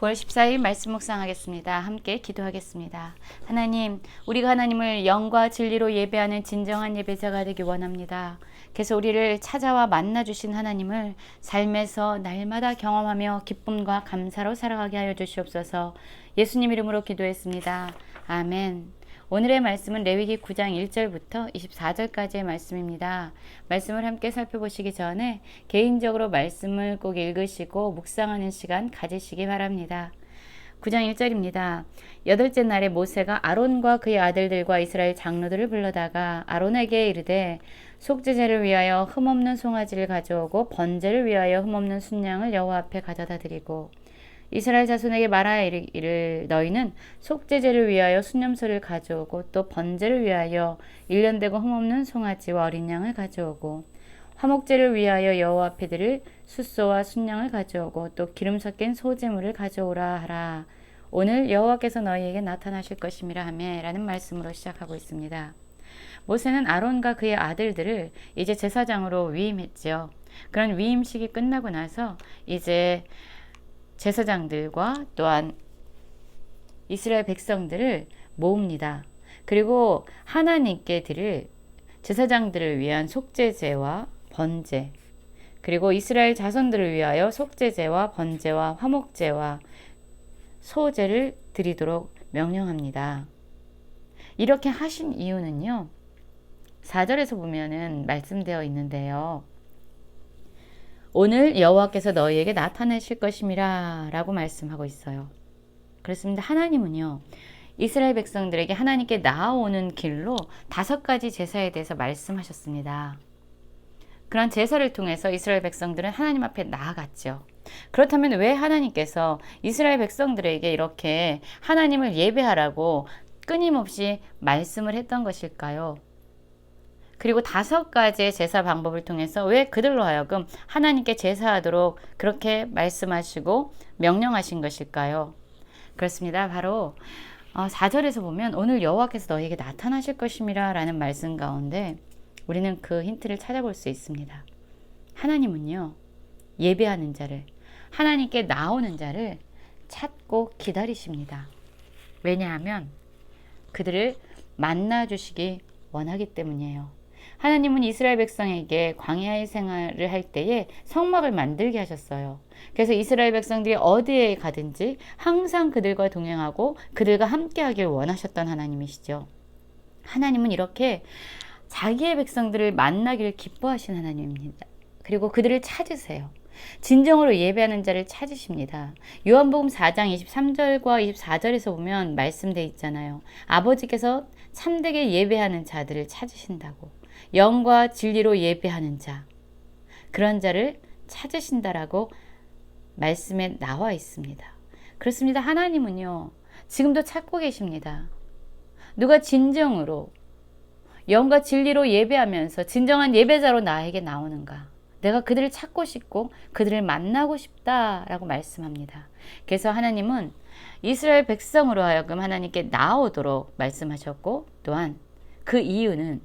9월 14일 말씀 묵상하겠습니다. 함께 기도하겠습니다. 하나님, 우리가 하나님을 영과 진리로 예배하는 진정한 예배자가 되기 원합니다. 그래서 우리를 찾아와 만나 주신 하나님을 삶에서 날마다 경험하며 기쁨과 감사로 살아가게 하여 주시옵소서. 예수님 이름으로 기도했습니다. 아멘. 오늘의 말씀은 레위기 9장 1절부터 24절까지의 말씀입니다. 말씀을 함께 살펴보시기 전에 개인적으로 말씀을 꼭 읽으시고 묵상하는 시간 가지시기 바랍니다. 9장 1절입니다. 여덟째 날에 모세가 아론과 그의 아들들과 이스라엘 장로들을 불러다가 아론에게 이르되 속죄제를 위하여 흠없는 송아지를 가져오고 번제를 위하여 흠없는 순양을 여호와 앞에 가져다 드리고 이스라엘 자손에게 말하여 이르기를 너희는 속죄제를 위하여 순념소를 가져오고 또 번제를 위하여 일년되고 흠없는 송아지와 어린 양을 가져오고 화목제를 위하여 여호와 앞에 드릴 숫소와 순양을 가져오고 또 기름 섞인 소제물을 가져오라 하라. 오늘 여호와께서 너희에게 나타나실 것임이라 하매라는 말씀으로 시작하고 있습니다. 모세는 아론과 그의 아들들을 이제 제사장으로 위임했지요. 그런 위임식이 끝나고 나서 이제 제사장들과 또한 이스라엘 백성들을 모읍니다. 그리고 하나님께 드릴 제사장들을 위한 속죄제와 번제, 그리고 이스라엘 자손들을 위하여 속죄제와 번제와 화목제와 소제를 드리도록 명령합니다. 이렇게 하신 이유는요. 4절에서 보면은 말씀되어 있는데요. 오늘 여호와께서 너희에게 나타내실 것임이라 라고 말씀하고 있어요. 그렇습니다. 하나님은요. 이스라엘 백성들에게 하나님께 나아오는 길로 다섯 가지 제사에 대해서 말씀하셨습니다. 그런 제사를 통해서 이스라엘 백성들은 하나님 앞에 나아갔죠. 그렇다면 왜 하나님께서 이스라엘 백성들에게 이렇게 하나님을 예배하라고 끊임없이 말씀을 했던 것일까요? 그리고 다섯 가지의 제사 방법을 통해서 왜 그들로 하여금 하나님께 제사하도록 그렇게 말씀하시고 명령하신 것일까요? 그렇습니다. 바로 4절에서 어, 보면 오늘 여호와께서 너희에게 나타나실 것임이라 라는 말씀 가운데 우리는 그 힌트를 찾아볼 수 있습니다. 하나님은요, 예배하는 자를, 하나님께 나오는 자를 찾고 기다리십니다. 왜냐하면 그들을 만나 주시기 원하기 때문이에요. 하나님은 이스라엘 백성에게 광야의 생활을 할 때에 성막을 만들게 하셨어요. 그래서 이스라엘 백성들이 어디에 가든지 항상 그들과 동행하고 그들과 함께 하길 원하셨던 하나님이시죠. 하나님은 이렇게 자기의 백성들을 만나기를 기뻐하신 하나님입니다. 그리고 그들을 찾으세요. 진정으로 예배하는 자를 찾으십니다. 요한복음 4장 23절과 24절에서 보면 말씀돼 있잖아요. 아버지께서 참되게 예배하는 자들을 찾으신다고. 영과 진리로 예배하는 자. 그런 자를 찾으신다라고 말씀에 나와 있습니다. 그렇습니다. 하나님은요. 지금도 찾고 계십니다. 누가 진정으로 영과 진리로 예배하면서 진정한 예배자로 나에게 나오는가? 내가 그들을 찾고 싶고 그들을 만나고 싶다라고 말씀합니다. 그래서 하나님은 이스라엘 백성으로 하여금 하나님께 나오도록 말씀하셨고 또한 그 이유는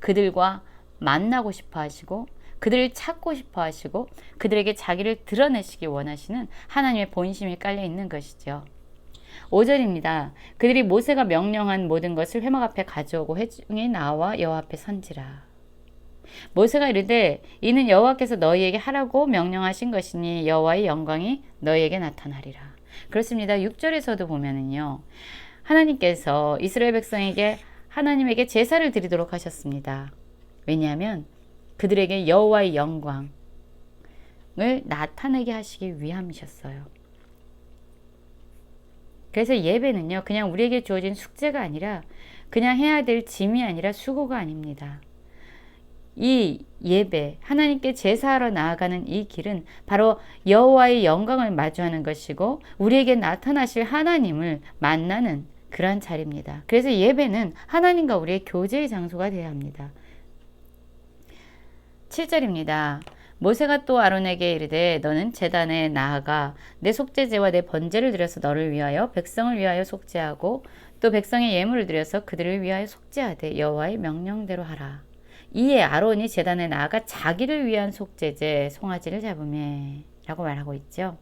그들과 만나고 싶어 하시고 그들을 찾고 싶어 하시고 그들에게 자기를 드러내시기 원하시는 하나님의 본심이 깔려 있는 것이죠. 5절입니다. 그들이 모세가 명령한 모든 것을 회막 앞에 가져오고 회중에 나와 여호와 앞에 선지라. 모세가 이르되 이는 여호와께서 너희에게 하라고 명령하신 것이니 여호와의 영광이 너희에게 나타나리라. 그렇습니다. 6절에서도 보면은요. 하나님께서 이스라엘 백성에게 하나님에게 제사를 드리도록 하셨습니다. 왜냐하면 그들에게 여호와의 영광을 나타내게 하시기 위함이셨어요. 그래서 예배는요, 그냥 우리에게 주어진 숙제가 아니라 그냥 해야 될 짐이 아니라 수고가 아닙니다. 이 예배, 하나님께 제사하러 나아가는 이 길은 바로 여호와의 영광을 마주하는 것이고 우리에게 나타나실 하나님을 만나는 그러한 자리입니다. 그래서 예배는 하나님과 우리의 교제의 장소가 되어야 합니다. 7절입니다. 모세가 또 아론에게 이르되 너는 제단에 나아가 내 속죄제와 내 번제를 드려서 너를 위하여 백성을 위하여 속죄하고 또 백성의 예물을 드려서 그들을 위하여 속죄하되 여호와의 명령대로 하라. 이에 아론이 제단에 나아가 자기를 위한 속죄제 송아지를 잡음에 라고 말하고 있죠.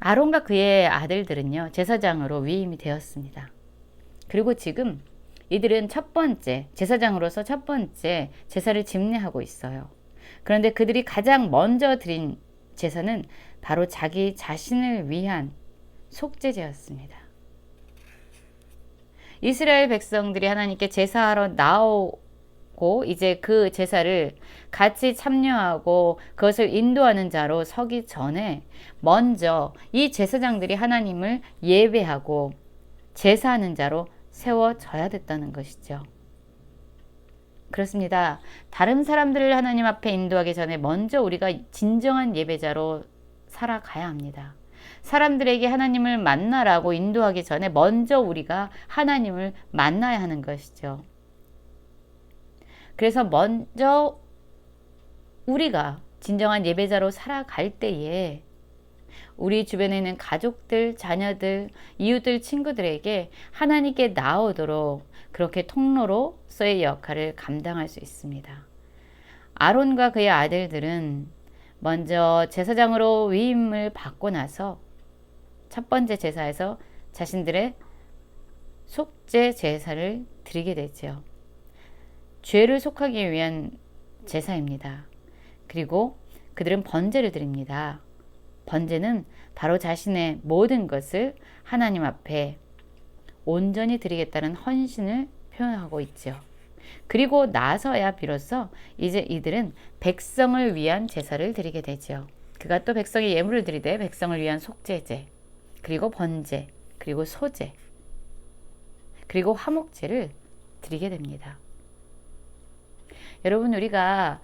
아론과 그의 아들들은요, 제사장으로 위임이 되었습니다. 그리고 지금 이들은 첫 번째, 제사장으로서 첫 번째 제사를 집례하고 있어요. 그런데 그들이 가장 먼저 드린 제사는 바로 자기 자신을 위한 속죄제였습니다. 이스라엘 백성들이 하나님께 제사하러 나오 고 이제 그 제사를 같이 참여하고 그것을 인도하는 자로 서기 전에 먼저 이 제사장들이 하나님을 예배하고 제사하는 자로 세워져야 됐다는 것이죠. 그렇습니다. 다른 사람들을 하나님 앞에 인도하기 전에 먼저 우리가 진정한 예배자로 살아가야 합니다. 사람들에게 하나님을 만나라고 인도하기 전에 먼저 우리가 하나님을 만나야 하는 것이죠. 그래서 먼저 우리가 진정한 예배자로 살아갈 때에 우리 주변에 있는 가족들, 자녀들, 이웃들, 친구들에게 하나님께 나오도록 그렇게 통로로서의 역할을 감당할 수 있습니다. 아론과 그의 아들들은 먼저 제사장으로 위임을 받고 나서 첫 번째 제사에서 자신들의 속죄 제사를 드리게 되죠. 죄를 속하기 위한 제사입니다. 그리고 그들은 번제를 드립니다. 번제는 바로 자신의 모든 것을 하나님 앞에 온전히 드리겠다는 헌신을 표현하고 있죠. 그리고 나서야 비로소 이제 이들은 백성을 위한 제사를 드리게 되죠. 그가 또 백성의 예물을 드리되 백성을 위한 속죄제, 그리고 번제, 그리고 소제, 그리고 화목제를 드리게 됩니다. 여러분 우리가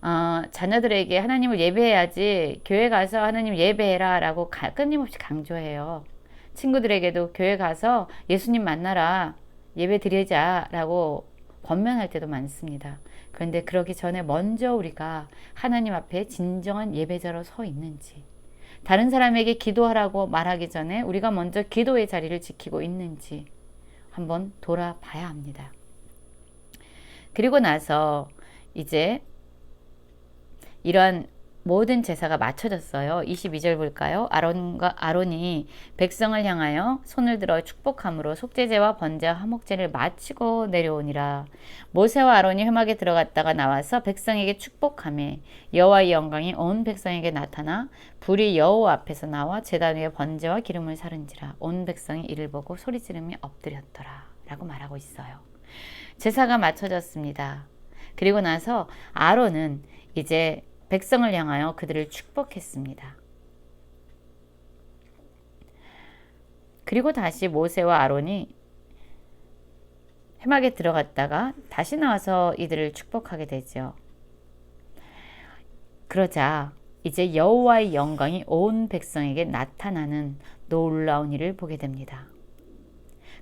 어, 자녀들에게 하나님을 예배해야지 교회 가서 하나님 예배해라 라고 가, 끊임없이 강조해요. 친구들에게도 교회 가서 예수님 만나라 예배 드리자 라고 권면할 때도 많습니다. 그런데 그러기 전에 먼저 우리가 하나님 앞에 진정한 예배자로 서 있는지 다른 사람에게 기도하라고 말하기 전에 우리가 먼저 기도의 자리를 지키고 있는지 한번 돌아봐야 합니다. 그리고 나서 이제 이러한 모든 제사가 맞춰졌어요. 22절 볼까요? 아론과 아론이 백성을 향하여 손을 들어 축복함으로 속죄제와 번제와 화목제를 마치고 내려오니라. 모세와 아론이 회막에 들어갔다가 나와서 백성에게 축복함에 여호와의 영광이 온 백성에게 나타나 불이 여호와 앞에서 나와 제단 위에 번제와 기름을 사른지라 온 백성이 이를 보고 소리 지르며 엎드렸더라라고 말하고 있어요. 제사가 맞춰졌습니다. 그리고 나서 아론은 이제 백성을 향하여 그들을 축복했습니다. 그리고 다시 모세와 아론이 해막에 들어갔다가 다시 나와서 이들을 축복하게 되죠. 그러자 이제 여호와의 영광이 온 백성에게 나타나는 놀라운 일을 보게 됩니다.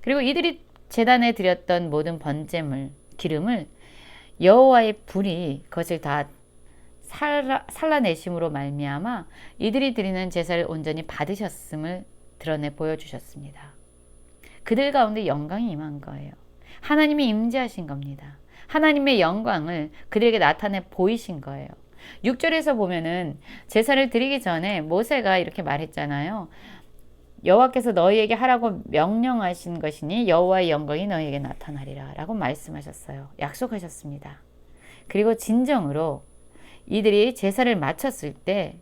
그리고 이들이 제단에 드렸던 모든 번제물, 기름을 여호와의 불이 그것을 다 살라, 살라내심으로 말미암아 이들이 드리는 제사를 온전히 받으셨음을 드러내 보여주셨습니다. 그들 가운데 영광이 임한 거예요. 하나님이 임재하신 겁니다. 하나님의 영광을 그들에게 나타내 보이신 거예요. 6절에서 보면은 제사를 드리기 전에 모세가 이렇게 말했잖아요. 여호와께서 너희에게 하라고 명령하신 것이니 여호와의 영광이 너희에게 나타나리라라고 말씀하셨어요. 약속하셨습니다. 그리고 진정으로 이들이 제사를 마쳤을 때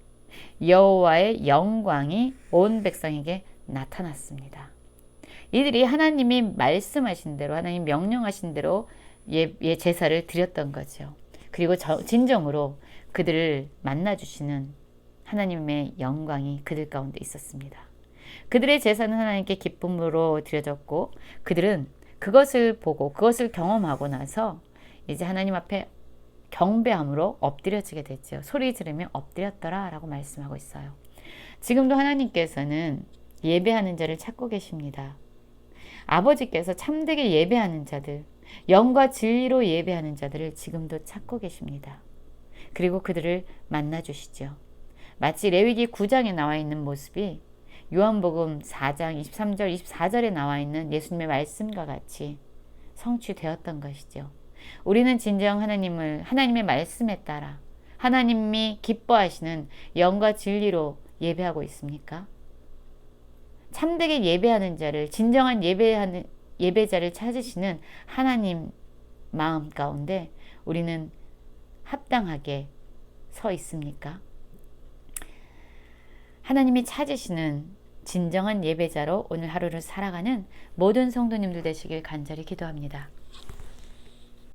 여호와의 영광이 온 백성에게 나타났습니다. 이들이 하나님이 말씀하신 대로 하나님 명령하신 대로 예, 예 제사를 드렸던 거죠. 그리고 저, 진정으로 그들을 만나 주시는 하나님의 영광이 그들 가운데 있었습니다. 그들의 제사는 하나님께 기쁨으로 드려졌고 그들은 그것을 보고 그것을 경험하고 나서 이제 하나님 앞에 경배함으로 엎드려지게 됐죠. 소리 지르며 엎드렸더라 라고 말씀하고 있어요. 지금도 하나님께서는 예배하는 자를 찾고 계십니다. 아버지께서 참되게 예배하는 자들, 영과 진리로 예배하는 자들을 지금도 찾고 계십니다. 그리고 그들을 만나 주시죠. 마치 레위기 9장에 나와 있는 모습이 요한복음 4장 23절 24절에 나와 있는 예수님의 말씀과 같이 성취되었던 것이죠. 우리는 진정 하나님을 하나님의 말씀에 따라 하나님이 기뻐하시는 영과 진리로 예배하고 있습니까? 참되게 예배하는 자를 진정한 예배하는 예배자를 찾으시는 하나님 마음 가운데 우리는 합당하게 서 있습니까? 하나님이 찾으시는 진정한 예배자로 오늘 하루를 살아가는 모든 성도님들 되시길 간절히 기도합니다.